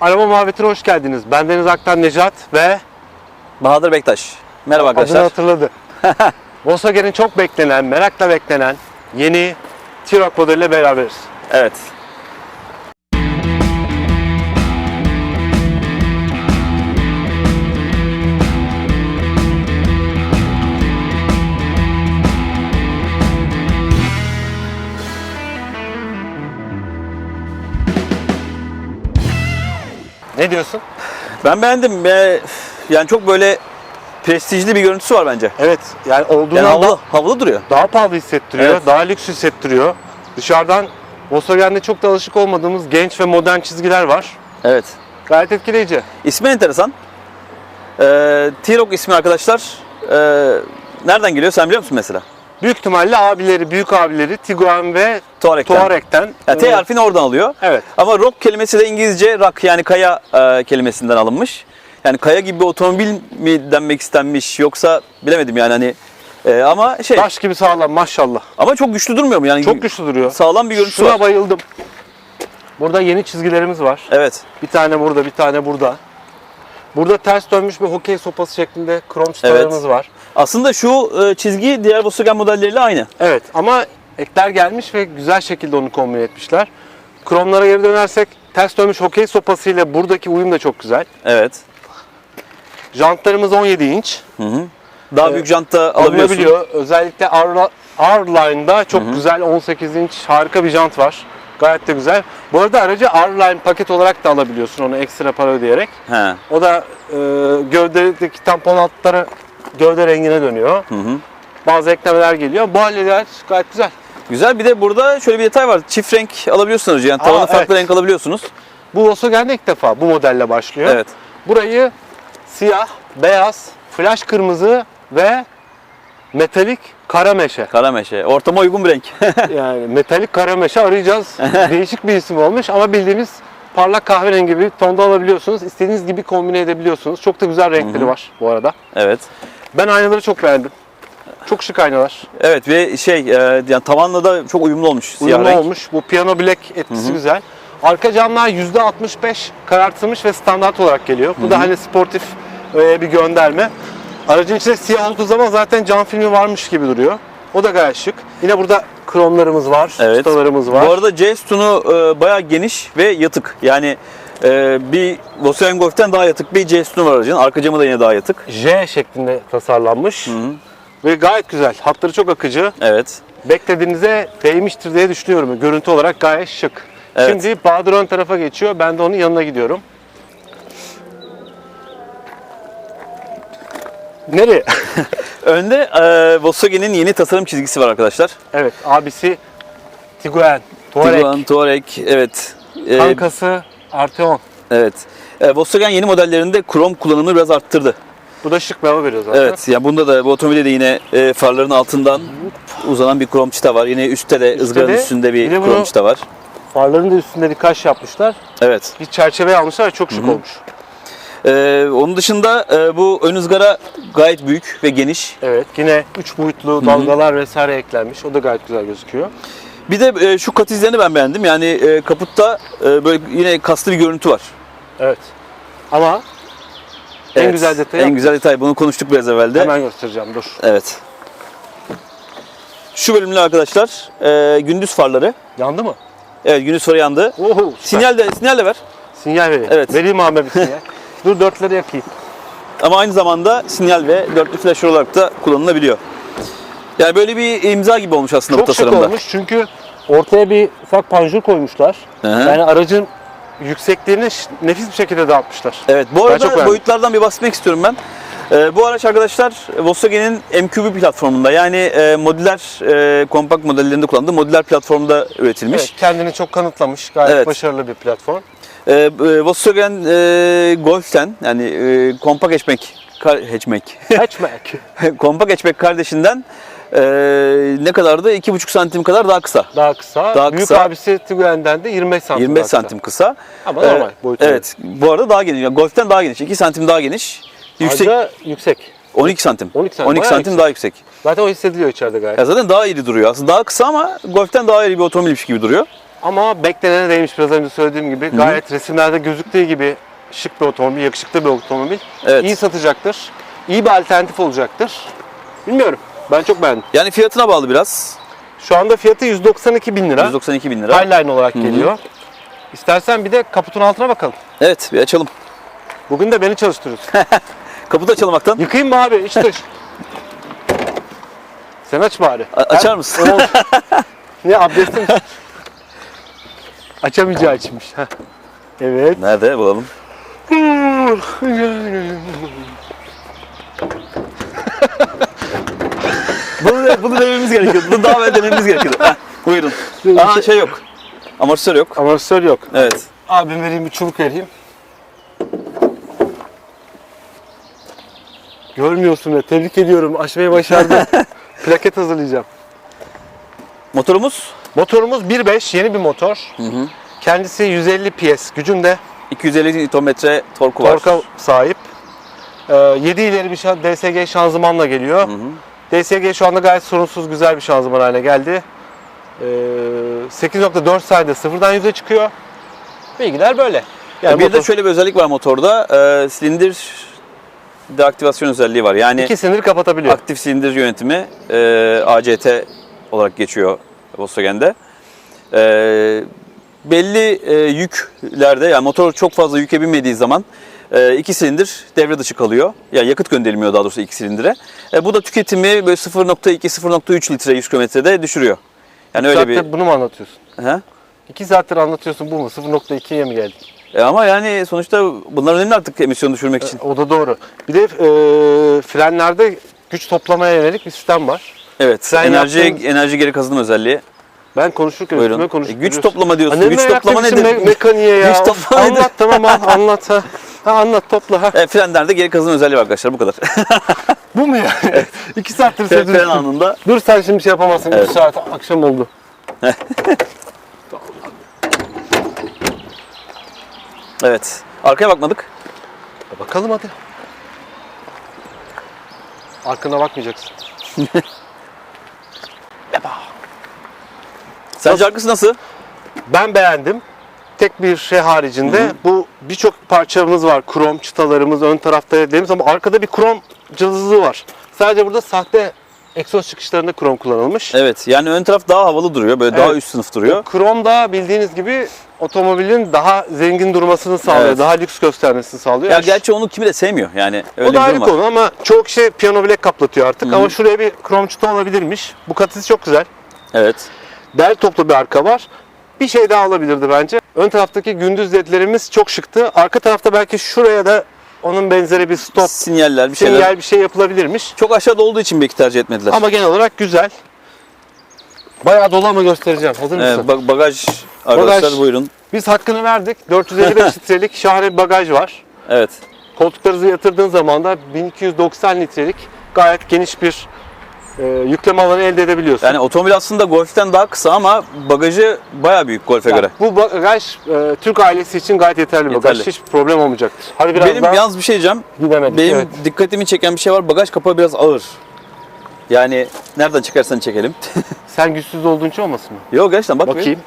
Araba muhabbetine hoş geldiniz. Ben Deniz Aktan Necat ve Bahadır Bektaş. Merhaba adını arkadaşlar. hatırladı. Volkswagen'in çok beklenen, merakla beklenen yeni T-Roc modeliyle beraberiz. Evet. Ne diyorsun? Ben beğendim. Yani çok böyle prestijli bir görüntüsü var bence. Evet, yani olduğundan Yani havalı, havalı duruyor. daha pahalı hissettiriyor, Evet. daha lüks hissettiriyor. Dışarıdan Volkswagen'de çok da alışık olmadığımız genç ve modern çizgiler var. Evet. Gayet etkileyici. İsmi enteresan. Ee, T-Roc ismi arkadaşlar. Ee, nereden geliyor sen biliyor musun mesela? Büyük ihtimalle abileri, büyük abileri Tiguan ve Touareg'den. Touareg'ten. Yani T harfini oradan alıyor. Evet. Ama rock kelimesi de İngilizce rock yani kaya e, kelimesinden alınmış. Yani kaya gibi bir otomobil mi denmek istenmiş yoksa bilemedim yani hani e, ama şey Taş gibi sağlam maşallah. ama çok güçlü durmuyor mu yani? Çok güçlü duruyor. Sağlam bir görüntüsü Şuna var. bayıldım. Burada yeni çizgilerimiz var. Evet. Bir tane burada, bir tane burada. Burada ters dönmüş bir hokey sopası şeklinde krom çıtalarımız var. Aslında şu e, çizgi diğer Volkswagen modelleriyle aynı. Evet ama ekler gelmiş ve güzel şekilde onu kombin etmişler. Kromlara geri dönersek ters dönmüş hokey sopası ile buradaki uyum da çok güzel. Evet. Jantlarımız 17 inç. Daha Ee, büyük janta alabiliyorsun. Özellikle R-Line'da çok güzel 18 inç harika bir jant var. Gayet de güzel. Bu arada aracı R-Line paket olarak da alabiliyorsun onu ekstra para ödeyerek. He. O da e, gövdedeki tampon altları gövde rengine dönüyor. Hı hı. Bazı eklemeler geliyor. Bu haller gayet güzel. Güzel bir de burada şöyle bir detay var. Çift renk alabiliyorsunuz. Yani Aa, tavanı farklı evet. renk alabiliyorsunuz. Bu Volkswagen'de ilk defa bu modelle başlıyor. Evet. Burayı siyah, beyaz, flash kırmızı ve metalik kara meşe. Kara meşe. Ortama uygun bir renk. yani metalik kara meşe arayacağız. Değişik bir isim olmuş ama bildiğimiz parlak kahverengi bir tonda alabiliyorsunuz. İstediğiniz gibi kombine edebiliyorsunuz. Çok da güzel renkleri var bu arada. evet. Ben aynaları çok beğendim. Çok şık aynalar. Evet ve şey e, yani tavanla da çok uyumlu olmuş siyah Uyumlu renk. olmuş. Bu piyano black etkisi güzel. Arka camlar %65 karartılmış ve standart olarak geliyor. Bu da hani sportif e, bir gönderme. Aracın içinde siyah olduğu zaman zaten cam filmi varmış gibi duruyor. O da gayet şık. Yine burada kromlarımız var, Evet. çıtalarımız var. Bu arada C sütunu e, bayağı geniş ve yatık. Yani e, bir Volkswagen Golf'ten daha yatık bir C sütunu var aracın. Arka camı da yine daha yatık. J şeklinde tasarlanmış. Ve gayet güzel. Hatları çok akıcı. Evet. Beklediğinize değmiştir diye düşünüyorum. Görüntü olarak gayet şık. Evet. Şimdi Bahadır ön tarafa geçiyor. Ben de onun yanına gidiyorum. Nereye? Önde e, Volkswagen'in yeni tasarım çizgisi var arkadaşlar. evet, abisi Tiguan, Touareg, Tiguan, Touareg, evet. E, kankası Arteon. evet. E, Volkswagen yeni modellerinde krom kullanımını biraz arttırdı. Bu da şık bir hava veriyor zaten. Evet, yani bunda da bu otomobilde de yine e, farların altından uzanan bir krom çıta var. Yine üstte de ızgaranın de- üstünde bir bir de krom çıta var. Farların da üstünde bir kaş yapmışlar. Evet. Bir çerçeve almışlar. Çok şık olmuş. E, onun dışında e, bu ön ızgara gayet büyük ve geniş. Evet, yine üç boyutlu dalgalar vesaire eklenmiş. O da gayet güzel gözüküyor. Bir de e, şu kat izlerini ben beğendim. Yani e, kaputta e, böyle yine kaslı bir görüntü var. Evet. Ama en Evet, güzel detay En güzel detay. Bunu konuştuk biraz evvelde. hemen göstereceğim. Dur. Evet. Şu bölümde arkadaşlar e, gündüz farları. Yandı mı? Evet gündüz farı yandı. Oho, süper. Sinyal de sinyal de ver. Sinyal vereyim. Evet. Vereyim abi bir sinyal. Dur dörtleri yakayım. Ama aynı zamanda sinyal ve dörtlü flash olarak da kullanılabiliyor. Yani böyle bir imza gibi olmuş aslında bu Çok şık tasarımda. olmuş çünkü ortaya bir ufak panjur koymuşlar. Hı hı. Yani aracın yüksekliğini nefis bir şekilde dağıtmışlar. Evet bu çok arada boyutlardan bir bahsetmek istiyorum ben. Ee, bu araç arkadaşlar Volkswagen'in MQB platformunda yani e, modüler e, kompakt modellerinde kullandığı modüler platformda üretilmiş. Evet, kendini çok kanıtlamış. Gayet Evet. başarılı bir platform. Ee, e, Volkswagen e, Golf'ten yani e, kompakt hatchback hatchback Hatchback. kompakt hatchback kardeşinden e, ne kadardı? 2,5 santim kadar daha kısa. Daha kısa. Daha Büyük kısa. abisi Tiguan'den de 25 santim 25 daha santim kısa. Ama Ee, normal boyutu. Evet. Bu arada daha geniş. Yani Golf'ten daha geniş. 2 santim daha geniş. Yüksek. Ayrıca yüksek. 12 santim. 12 santim, 12 bayağı santim yüksek. daha yüksek. Zaten o hissediliyor içeride gayet. Ya zaten daha iri duruyor. Aslında daha kısa ama Golf'ten daha iri bir otomobilmiş gibi duruyor. Ama beklenene değmiş biraz önce söylediğim gibi. Gayet resimlerde gözüktüğü gibi şık bir otomobil, yakışıklı bir otomobil. Evet. İyi satacaktır. İyi bir alternatif olacaktır. Bilmiyorum. Ben çok beğendim. Yani fiyatına bağlı biraz. Şu anda fiyatı 192 bin lira. 192 bin lira. Highline olarak geliyor. İstersen bir de kaputun altına bakalım. Evet bir açalım. Bugün de beni çalıştırıyorsun. Kaputu açalım Aktan. Yıkayayım mı abi? İç dış. Sen aç bari. A- açar mısın? Ne abdestin mi? Açamayacağı içmiş. Heh. Evet. Nerede bulalım. Bunu, bunu dememiz gerekiyordu. Bunu daha evvel dememiz gerekiyordu. Heh, buyurun. Aa şey yok. Amortisör yok. Amortisör yok. Evet. Abim vereyim bir çubuk vereyim. Görmüyorsun be. Tebrik ediyorum. Açmayı başardın. Plaket hazırlayacağım. Motorumuz Motorumuz 1.5 yeni bir motor. Kendisi 150 PS gücünde. 250 Nm torku var. Torka sahip. Ee, 7 ileri bir DSG şanzımanla geliyor. DSG şu anda gayet sorunsuz güzel bir şanzıman haline geldi. Ee, 8.4 saniyede sıfırdan yüze çıkıyor. Bilgiler böyle. Yani bir de motor- şöyle bir özellik var motorda. Ee, silindir deaktivasyon özelliği var. Yani iki silindir kapatabiliyor. aktif silindir yönetimi e, ACT olarak geçiyor Volkswagen'de. E, belli e, yüklerde yani motor çok fazla yüke binmediği zaman e, iki silindir devre dışı kalıyor. Yani yakıt gönderilmiyor daha doğrusu iki silindire. E, bu da tüketimi böyle 0.2-0.3 litre 100 kilometrede düşürüyor. Yani öyle bir... bunu mu anlatıyorsun? He? 2 saattir anlatıyorsun bu mu? 0.2'ye mi geldik? E, ama yani sonuçta bunlar önemli artık emisyonu düşürmek için. O da doğru. Bir de e, frenlerde güç toplamaya yönelik bir sistem var. Evet. Sen enerji yaptığın- enerji geri kazanım özelliği. Ben konuşurken Buyurun. üstüme E, güç toplama diyorsun. Ne güç toplama nedir? me- mekaniğe ya. Güç toplama nedir? anlat tamam al, anlat ha. ha. Anlat topla ha. E, frenlerde geri kazanım özelliği var arkadaşlar bu kadar. Bu mu yani? İki saattir Fren söylüyorsun. anında. Dur sen şimdi şey yapamazsın. Evet. Bir saat akşam oldu. Evet. Arkaya bakmadık. E, Bakalım hadi. Arkana bakmayacaksın. Sence arkası nasıl? Ben beğendim. Tek bir şey haricinde bu birçok parçamız var. Krom çıtalarımız ön tarafta dediğimiz ama arkada bir krom cılızlığı var. Sadece burada sahte egzoz çıkışlarında krom kullanılmış. Evet. Yani ön taraf daha havalı duruyor. Böyle daha Evet. üst sınıf duruyor. Krom da bildiğiniz gibi otomobilin daha zengin durmasını sağlıyor. Evet. Daha lüks göstermesini sağlıyor. Ya Yani gerçi onu kimi de sevmiyor. Yani öyle o da bir ayrı konu ama çoğu kişi piyano bilek kaplatıyor artık. Ama şuraya bir krom çıta olabilirmiş. Bu katisi çok güzel. Evet. Del toplu bir arka var. Bir şey daha olabilirdi bence. Ön taraftaki gündüz ledlerimiz çok şıktı. Arka tarafta belki şuraya da onun benzeri bir stop Sinyaller bir şeyler. sinyal bir şey yapılabilirmiş. Çok aşağıda olduğu için belki tercih etmediler. Ama genel olarak güzel. Bayağı dolu ama göstereceğim. Hazır mısın? Evet, bag- bagaj arkadaşlar Bagaj. buyurun. Biz hakkını verdik. 455 litrelik şahane bir bagaj var. Evet. Koltuklarınızı yatırdığın zaman da 1290 litrelik gayet geniş bir e, yükleme alanı elde edebiliyorsun. Yani otomobil aslında Golf'ten daha kısa ama bagajı baya büyük Golf'e Yani göre. bu bagaj e, Türk ailesi için gayet yeterli bir bagaj. Yeterli. Hiç problem olmayacaktır. Hadi biraz Benim daha yalnız bir şey diyeceğim. gidemedik. Benim Evet. dikkatimi çeken bir şey var. Bagaj kapağı biraz ağır. Yani nereden çekersen çekelim. Sen güçsüz olduğun için olmasın mı? Yok gerçekten bak bir. Bakayım.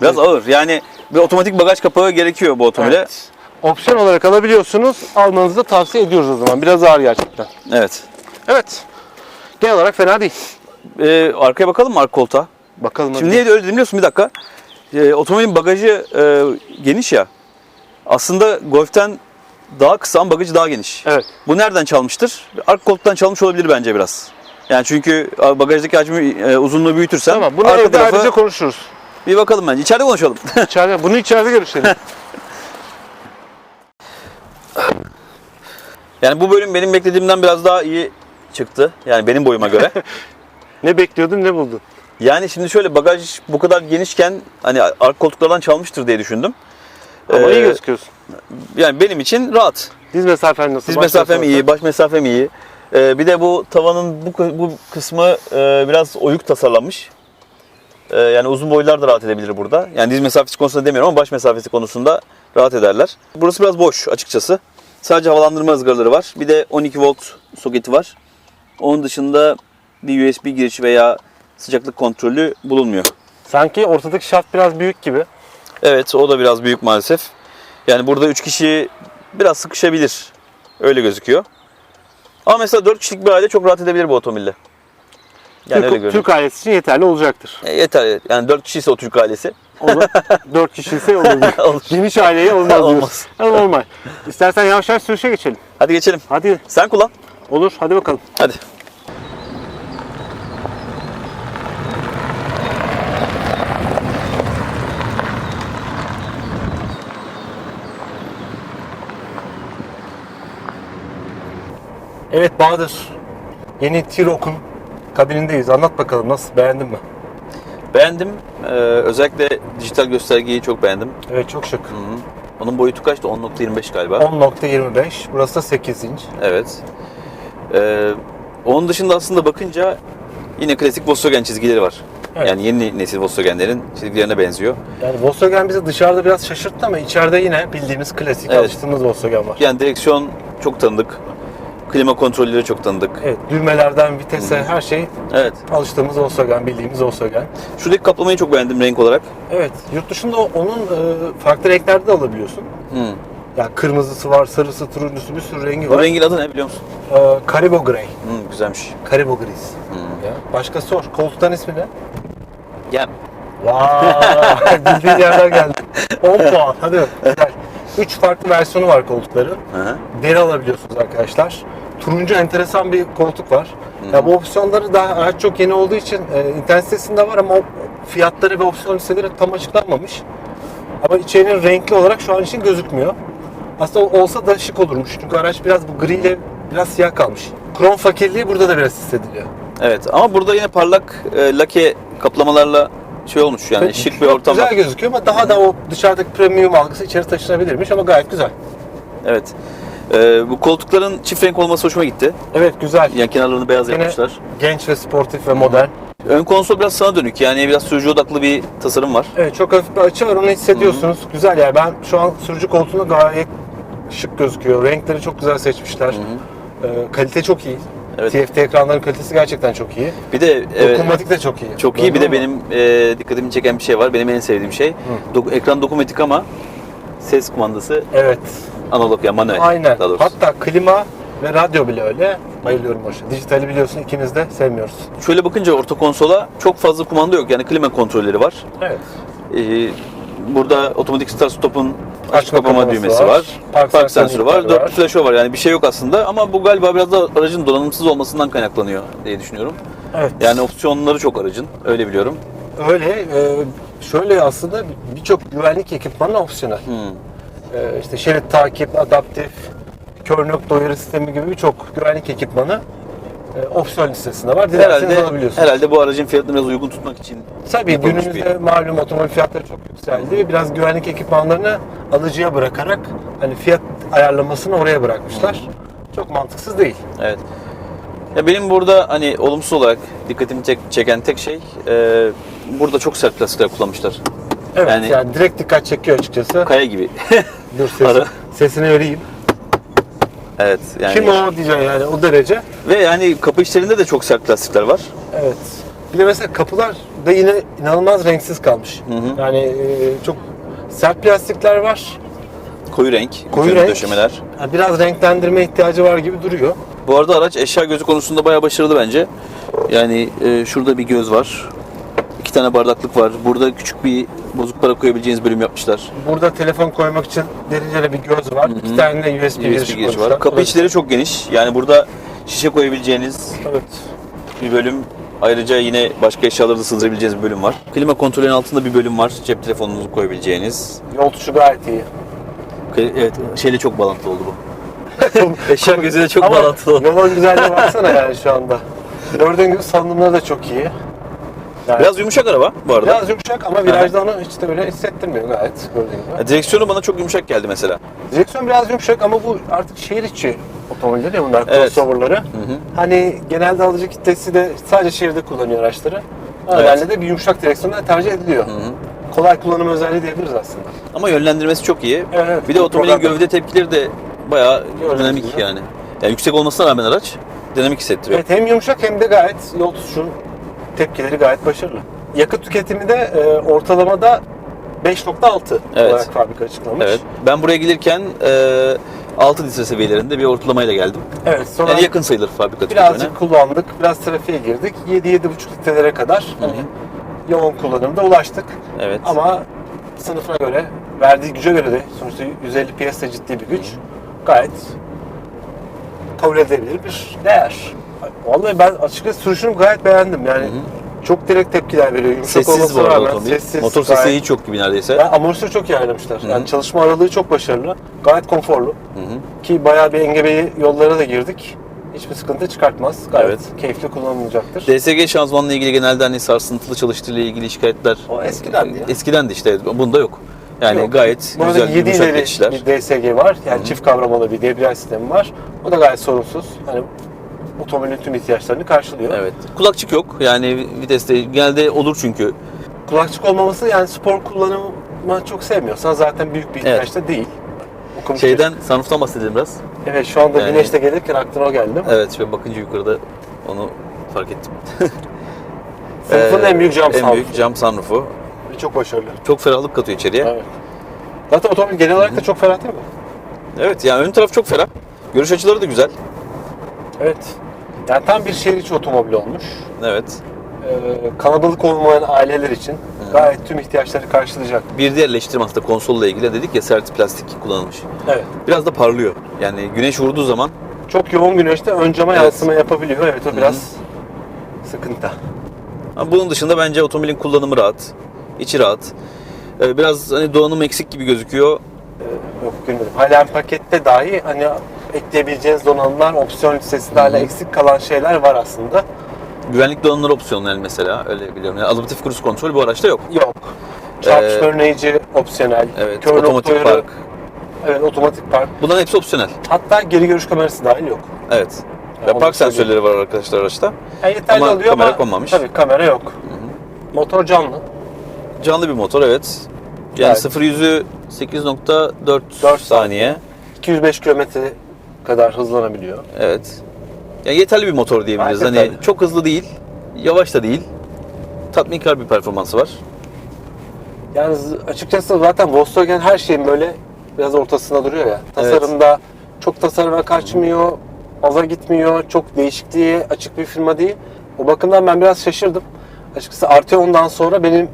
Biraz ağır. Yani bir otomatik bagaj kapağı gerekiyor bu otomobile. Evet. Evet. Opsiyon olarak alabiliyorsunuz. Almanızı da tavsiye ediyoruz o zaman. Biraz ağır gerçekten. Evet. Genel olarak fena değil. Ee, arkaya bakalım mı arka koltuğa? Bakalım Şimdi niye öyle dedim biliyorsun bir dakika. Ee, otomobilin bagajı e, geniş ya. Aslında Golf'ten daha kısa ama bagajı daha geniş. Evet. Bu nereden çalmıştır? Arka koltuktan çalmış olabilir bence biraz. Yani çünkü bagajdaki hacmi e, uzunluğu büyütürsen Tamam. Bunu arka evde tarafı ayrıca konuşuruz. bir bakalım bence. İçeride konuşalım. İçeride, bunu içeride görüşelim. yani bu bölüm benim beklediğimden biraz daha iyi çıktı. Yani benim boyuma göre. ne bekliyordun ne buldun? yani şimdi şöyle bagaj bu kadar genişken hani arka koltuklardan çalmıştır diye düşündüm. Ama Ee, iyi gözüküyorsun. Yani benim için rahat. Diz mesafen nasıl? Diz Baş mesafem iyi, baş mesafem iyi. Ee, bir de bu tavanın bu, bu kısmı e, biraz oyuk tasarlanmış. Ee, yani uzun boylular da rahat edebilir burada. Yani diz mesafesi konusunda demiyorum ama baş mesafesi konusunda rahat ederler. Burası biraz boş açıkçası. Sadece havalandırma ızgaraları var. Bir de 12 volt soketi var. Onun dışında bir USB girişi veya sıcaklık kontrolü bulunmuyor. Sanki ortadaki şaft biraz büyük gibi. Evet o da biraz büyük maalesef. Yani burada 3 kişi biraz sıkışabilir. Öyle gözüküyor. Ama mesela 4 kişilik bir aile çok rahat edebilir bu otomobille. Yani Türk. Türk ailesi için yeterli olacaktır. E, yeter. Yani 4 kişi ise o Türk ailesi. O da 4 kişi ise olur. Olur. Geniş aileye olmaz. Olmaz. Normal. İstersen yavaş yavaş sürüşe geçelim. Hadi geçelim. Hadi Sen kullan. Olur hadi bakalım. Hadi. Evet Bahadır. Yeni T-Roc'un kabinindeyiz. Anlat bakalım nasıl beğendin mi? Beğendim. Ee, özellikle dijital göstergeyi çok beğendim. Evet çok şık. Hı hı. Onun boyutu kaçtı? 10.25 galiba. 10.25 burası da 8 inç. Evet. Ee, onun dışında aslında bakınca yine klasik Volkswagen çizgileri var. Evet. Yani yeni nesil Volkswagen'lerin çizgilerine benziyor. Yani Volkswagen bizi dışarıda biraz şaşırttı ama içeride yine bildiğimiz klasik Evet. alıştığımız Volkswagen var. Yani direksiyon çok tanıdık. Klima kontrolleri çok tanıdık. Evet düğmelerden vitese her şey Evet. alıştığımız Volkswagen, bildiğimiz Volkswagen. Şuradaki kaplamayı çok beğendim renk olarak. Evet yurt dışında onun e, farklı renklerde de alabiliyorsun. Hı. Yani kırmızısı var, sarısı, turuncusu bir sürü rengi O var. rengin adı ne biliyor musun? E, Caribou Grey, Hı, güzelmiş. Caribou Gris. Hı. Ya. Başka sor. Koltuktan ismi ne? Gel. Vay! Bildiğin yerden geldi. 10 puan. Hadi güzel. 3 farklı versiyonu var koltukların. Hı hı. Deri alabiliyorsunuz arkadaşlar. Turuncu enteresan bir koltuk var. Ya bu opsiyonları daha araç çok yeni olduğu için e, internet sitesinde var ama o fiyatları ve opsiyon listeleri tam açıklanmamış. Ama içerinin renkli olarak şu an için gözükmüyor. Aslında olsa da şık olurmuş. Çünkü araç biraz bu gri ile biraz siyah kalmış. Krom fakirliği burada da biraz hissediliyor. Evet ama burada yine parlak e, lake kaplamalarla şey olmuş yani Çok- şık bir ortam Güzel gözüküyor ama daha da o dışarıdaki premium algısı içeri taşınabilirmiş ama gayet güzel. Evet. E, bu koltukların çift renk olması hoşuma gitti. Evet güzel. Yan kenarlarını beyaz Yine yapmışlar. genç ve sportif ve modern. Ön konsol biraz sana dönük yani biraz sürücü odaklı bir tasarım var. Evet çok hafif bir açı var onu hissediyorsunuz. Güzel yani ben şu an sürücü koltuğunda gayet şık gözüküyor. Renkleri çok güzel seçmişler. Ee, kalite çok iyi. Evet. TFT ekranların kalitesi gerçekten çok iyi. Bir de Dokunmatik de çok iyi. çok iyi bir de benim e, dikkatimi çeken bir şey var. Benim en sevdiğim şey. Dok- ekran dokunmatik ama ses kumandası Evet. analog ya manuel. Aynen. Daha doğrusu. Hatta klima ve radyo bile öyle. Bayılıyorum o şey. Dijitali biliyorsun ikimiz de sevmiyoruz. Şöyle bakınca orta konsola çok fazla kumanda yok. Yani klima kontrolleri var. Evet. Ee, burada otomatik start stop'un açma kapama düğmesi var. var. Park Park, sensörü var. Dörtlü flaşı var. Yani bir şey yok aslında ama bu galiba biraz da aracın donanımsız olmasından kaynaklanıyor diye düşünüyorum. Evet. Yani opsiyonları çok aracın. Öyle biliyorum. Öyle. e, şöyle aslında birçok güvenlik ekipmanı opsiyonel. Hmm. Ee, işte şerit takip, adaptif, kör nokta uyarı sistemi gibi birçok güvenlik ekipmanı e, opsiyon listesinde var. Dilerseniz Herhalde, alabiliyorsunuz. herhalde bu aracın fiyatını biraz uygun tutmak için Tabii günümüzde malum otomobil fiyatları çok yükseldi. Biraz güvenlik ekipmanlarını alıcıya bırakarak hani fiyat ayarlamasını oraya bırakmışlar. Çok mantıksız değil. Evet. Ya benim burada hani olumsuz olarak dikkatimi çek- çeken tek şey e, burada çok sert plastikler kullanmışlar. Evet yani, Yani- direkt dikkat çekiyor açıkçası. Kaya gibi. Dur ses, sesini vereyim. Evet. Yani Kim o diyeceksin yani o derece. Ve yani kapı içlerinde de çok sert plastikler var. Evet. Bir de mesela kapılar da yine inanılmaz renksiz kalmış. hı. Yani e, çok sert plastikler var. Koyu renk, Koyu renk. döşemeler. Ha, Biraz renklendirme ihtiyacı var gibi duruyor. Bu arada araç eşya gözü konusunda bayağı başarılı bence. Yani e, şurada bir göz var. İki tane bardaklık var. Burada küçük bir bozuk para koyabileceğiniz bölüm yapmışlar. Burada telefon koymak için derince bir göz var. İki tane de USB, USB girişi koymuşlar. var. Kapı Evet. içleri çok geniş. Yani burada şişe koyabileceğiniz Evet. bir bölüm. Ayrıca yine başka eşyaları da sığdırabileceğiniz bir bölüm var. Klima kontrolünün altında bir bölüm var. Cep telefonunuzu koyabileceğiniz. Yol tuşu gayet iyi. Evet, şeyle çok bağlantılı oldu bu. Eşya gözüyle çok Ama bağlantılı oldu. yolun güzelliğine baksana yani şu anda. Gördüğün gibi salınımları da çok iyi. Yani Biraz yumuşak araba bu arada. biraz yumuşak ama virajda onu hiç de böyle hissettirmiyor gayet gördüğün gibi. Ya, Direksiyonu bana çok yumuşak geldi mesela. Direksiyon biraz yumuşak ama bu artık şehir içi otomobiller ya bunlar Evet. crossover'ları. Hani genelde alıcı kitlesi de sadece şehirde kullanıyor araçları. O Evet. nedenle de bir yumuşak direksiyon tercih ediliyor. Kolay kullanım özelliği diyebiliriz aslında. Ama yönlendirmesi çok iyi. Evet, evet. Bir de otomobilin Problem gövde tepkileri de bayağı Gördüğünüz dinamik yani. Yani yüksek olmasına rağmen araç dinamik hissettiriyor. Evet hem yumuşak hem de gayet yol tutuşun tepkileri gayet başarılı. yakıt tüketimi de e, ortalamada 5.6 Evet. olarak fabrika açıklamış. Evet. Ben buraya gelirken e, 6 litre seviyelerinde bir ortalamayla geldim. Evet, sonra Yani yakın sayılır fabrika birazcık tüketimine. kullandık, biraz trafiğe girdik. 7-7,5 litrelere kadar hani yoğun kullanımda ulaştık. Evet. Ama sınıfına göre, verdiği güce göre de sonuçta 150 PS de ciddi bir güç. Gayet kabul edilebilir bir değer. Vallahi ben açıkçası sürüşünü gayet beğendim. Yani çok direkt tepkiler veriyor. Yumuşak Sessiz bu arada rağmen otomobil. sessiz. Motor sesi gayet- hiç yok gibi neredeyse. Yani amortisörü çok iyi ayarlamışlar. Yani çalışma aralığı çok başarılı. Gayet konforlu. Hı hı. Ki bayağı bir engebeli yollara da girdik. Hiçbir sıkıntı çıkartmaz. Gayet Evet. keyifli kullanılacaktır. DSG şanzımanla ilgili genelde hani sarsıntılı çalıştığıyla ilgili şikayetler O eskidendi ya. Eskidendi işte. Bunda yok. Yani Yok. gayet Bu arada güzel 7 yumuşak ileri bir DSG var. Yani çift kavramalı bir debriyaj sistemi var. O da gayet sorunsuz. Hani otomobilin tüm ihtiyaçlarını karşılıyor. Evet. Kulakçık yok. Yani viteste genelde olur çünkü. Kulakçık olmaması yani spor kullanımı çok sevmiyorsan zaten büyük bir Evet. ihtiyaç da değil. Okumuş Şeyden sunroof'tan bahsedelim biraz. bir- Evet şu anda Yani- güneşte gelirken aklına o geldi? Evet şöyle bakınca yukarıda onu fark ettim. Sınıfın Ee, en büyük cam En sunroofu. büyük cam sunroof'u. Ve Çok başarılı. Çok ferahlık katıyor içeriye. Evet, Evet. Zaten otomobil genel olarak da çok ferah değil mi? yani ön taraf çok ferah. Görüş açıları da güzel. Evet. Yani tam bir şehir içi otomobil olmuş. Evet. Ee, kalabalık olmayan aileler için gayet tüm ihtiyaçları karşılayacak. Bir diğer eleştirim aslında konsolla ilgili dedik ya sert plastik kullanılmış. Evet. Biraz da parlıyor. Yani güneş vurduğu zaman Çok yoğun güneşte ön cama Evet. yansıma yapabiliyor. Evet o biraz sıkıntı. Ama bunun dışında bence otomobilin kullanımı rahat. içi rahat. Ee, Biraz hani donanım eksik gibi gözüküyor. Yok görmedim. Hala pakette dahi hani ekleyebileceğiniz donanımlar opsiyon listesinde hala eksik kalan şeyler var aslında. Güvenlik donanımları opsiyonel mesela öyle biliyorum. Yani adaptif cruise kontrol bu araçta yok. Yok. Çarpışma Ee, önleyici opsiyonel. Evet, Kör otomatik nokta uyarı- park. Evet otomatik park. Bunların hepsi opsiyonel. Hatta geri görüş kamerası dahil yok. Evet. Ve onu park söyleyeyim. sensörleri var arkadaşlar araçta. Yani yeterli Ama oluyor kamera ama konmamış. tabii kamera yok. Motor canlı. Canlı bir motor evet. Yani Evet. 0 yüzü 8.4 Dört saniye. 205 kilometre kadar hızlanabiliyor. Evet. Yani yeterli bir motor diyebiliriz. Gayet Hani çok hızlı değil, yavaş da değil. Tatminkar bir performansı var. Yani açıkçası zaten Volkswagen her şeyin böyle biraz ortasında duruyor ya. Tasarımda çok tasarıma kaçmıyor, aza gitmiyor, çok değişikliğe açık bir firma değil. O bakımdan ben biraz şaşırdım. Açıkçası Arteon'dan sonra benim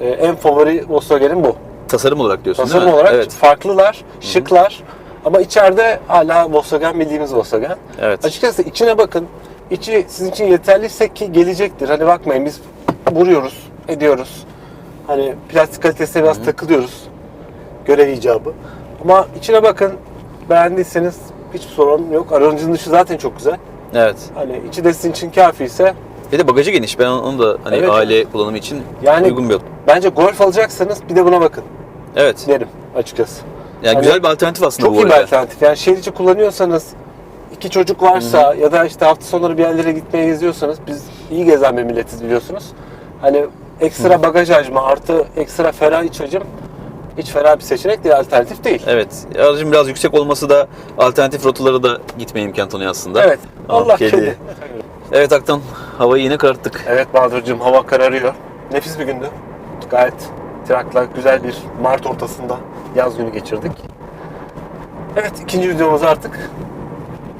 e, en favori Volkswagen'im bu. Tasarım olarak diyorsun Tasarım değil mi? olarak Evet. farklılar, şıklar ama içeride hala Volkswagen bildiğimiz Volkswagen. Evet. Açıkçası içine bakın. İçi sizin için yeterliyse ki gelecektir. Hani bakmayın biz vuruyoruz, ediyoruz. Hani plastik kalitesine biraz takılıyoruz. Görev icabı. Ama içine bakın. Beğendiyseniz hiçbir sorun yok. Aracın dışı zaten çok güzel. Evet. Hani içi de sizin için kafi ise Bir de bagajı geniş. Ben onu da hani Evet. aile kullanımı için Yani- uygun bir bence Golf alacaksanız bir de buna bakın Evet. derim açıkçası. Yani Hani güzel bir alternatif aslında Çok bu iyi bir alternatif. Yani şehir içi kullanıyorsanız iki çocuk varsa ya da işte hafta sonları bir yerlere gitmeye geziyorsanız biz iyi gezen bir milletiz biliyorsunuz. Hani ekstra bagaj hacmi artı ekstra ferah iç hacim hiç ferah bir seçenek değil, alternatif değil. Evet. Aracın biraz yüksek olması da alternatif rotalara da gitme imkan tanıyor aslında. Evet. Tamam, Allah kedi. kedi. Evet Aktan havayı yine kararttık. Evet Bahadır'cığım hava kararıyor. Nefis bir gündü. Gayet trakla güzel bir Mart ortasında yaz günü geçirdik. Evet ikinci videomuz artık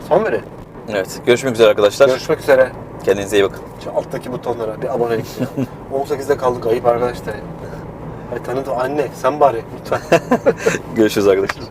son verelim. Evet. Görüşmek üzere arkadaşlar. Görüşmek üzere. Kendinize iyi bakın. Şu alttaki butonlara bir abonelik ya. 18'de kaldık ayıp arkadaşlar. Ay tanıdım anne sen bari lütfen. Görüşürüz arkadaşlar.